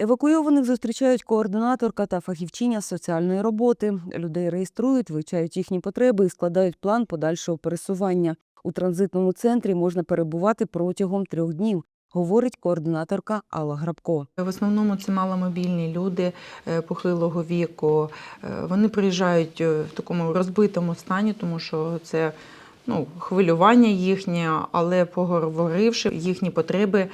Евакуйованих зустрічають координаторка та фахівчиня з соціальної роботи. Людей реєструють, вивчають їхні потреби і складають план подальшого пересування. У транзитному центрі можна перебувати протягом трьох днів, говорить координаторка Алла Грабко. В основному це маломобільні люди е, похилого віку. Е, Вони приїжджають е, в такому розбитому стані, тому що це ну, хвилювання їхнє, але поговоривши їхні потреби,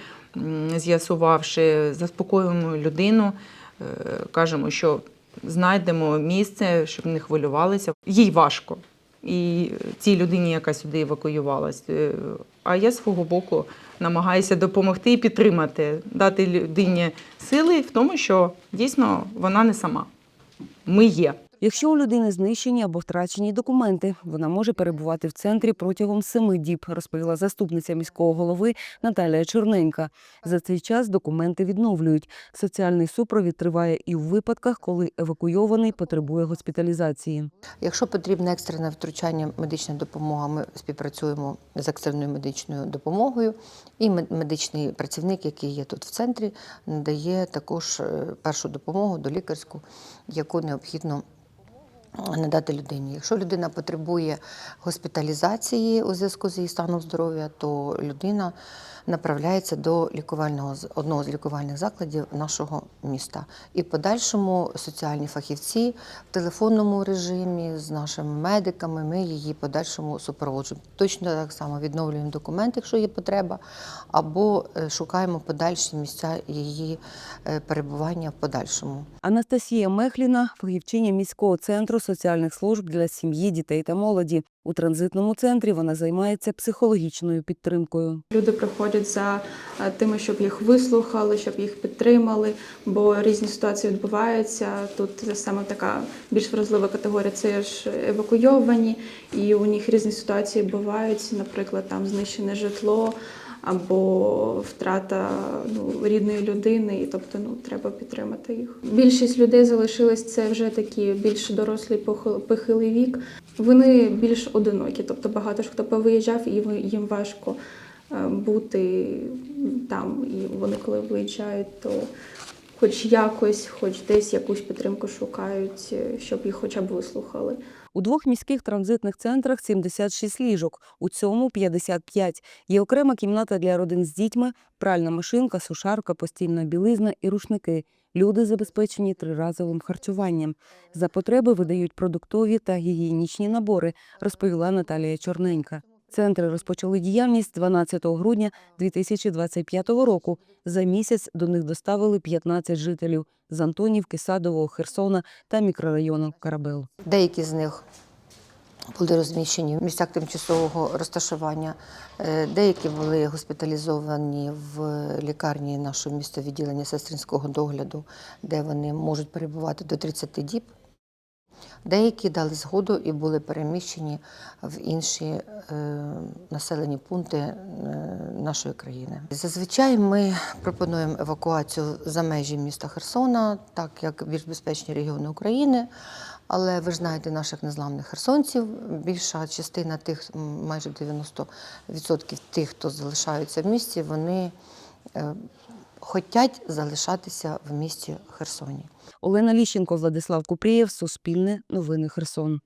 з'ясувавши, заспокоюємо людину, е, кажемо, що знайдемо місце, щоб не хвилювалися. Їй важко. І цій людині, яка сюди евакуювалась. Е, А я свого боку намагаюся допомогти і підтримати, дати людині сили в тому, що дійсно вона не сама. Ми є. Якщо у людини знищені або втрачені документи, вона може перебувати в центрі протягом семи діб, розповіла заступниця міського голови Наталія Чорненька. За цей час документи відновлюють. Соціальний супровід триває і у випадках, коли евакуйований потребує госпіталізації. Якщо потрібне екстрене втручання, медична допомога, ми співпрацюємо з екстреною медичною допомогою. І мед- медичний працівник, який є тут в центрі, надає також е, першу допомогу долікарську, яку необхідно надати людині. Якщо людина потребує госпіталізації у зв'язку з її станом здоров'я, то людина направляється до лікувального одного з лікувальних закладів нашого міста. І в подальшому соціальні фахівці в телефонному режимі з нашими медиками ми її подальшому супроводжуємо. Точно так само відновлюємо документи, якщо є потреба, або е, шукаємо подальші місця її е, перебування в подальшому. Анастасія Мехліна, фахівчиня міського центру соціальних служб для сім'ї, дітей та молоді. У транзитному центрі вона займається психологічною підтримкою. Люди приходять за е, тими, щоб їх вислухали, щоб їх підтримали, бо різні ситуації відбуваються. Тут саме така більш вразлива категорія це ж евакуйовані, і у них різні ситуації бувають, наприклад, там знищене житло або втрата ну, рідної людини, і тобто ну, треба підтримати їх. Більшість людей залишились це вже такі більш похил- похилий вік. Вони більш одинокі, тобто багато ж хто повиїжджав, і їм важко е, бути там. І вони, коли виїжджають, то хоч якось, хоч десь якусь підтримку шукають, е, щоб їх хоча б вислухали. У двох міських транзитних центрах 76 ліжок, у цьому 55. Є окрема кімната для родин з дітьми, пральна машинка, сушарка, постільна білизна і рушники. Люди забезпечені триразовим харчуванням. За потреби видають продуктові та гігієнічні набори, розповіла Наталія Чорненька. Центри розпочали діяльність 12 грудня 2025 року. За місяць до них доставили 15 жителів з Антонівки, Садового, Херсона та мікрорайону Карабел. Деякі з них були розміщені в місцях тимчасового розташування, е, деякі були госпіталізовані в лікарні нашого міста відділення сестринського догляду, де вони можуть перебувати до 30 діб. Деякі дали згоду і були переміщені в інші е, населені пункти е, нашої країни. Зазвичай ми пропонуємо евакуацію за межі міста Херсона, так як більш безпечні регіони України. Але ви ж знаєте наших незламних херсонців. Більша частина тих, майже 90% тих, хто залишаються в місті, вони е, хочуть залишатися в місті Херсоні. Олена Ліщенко, Владислав Купрієв, Суспільне, Новини Херсон.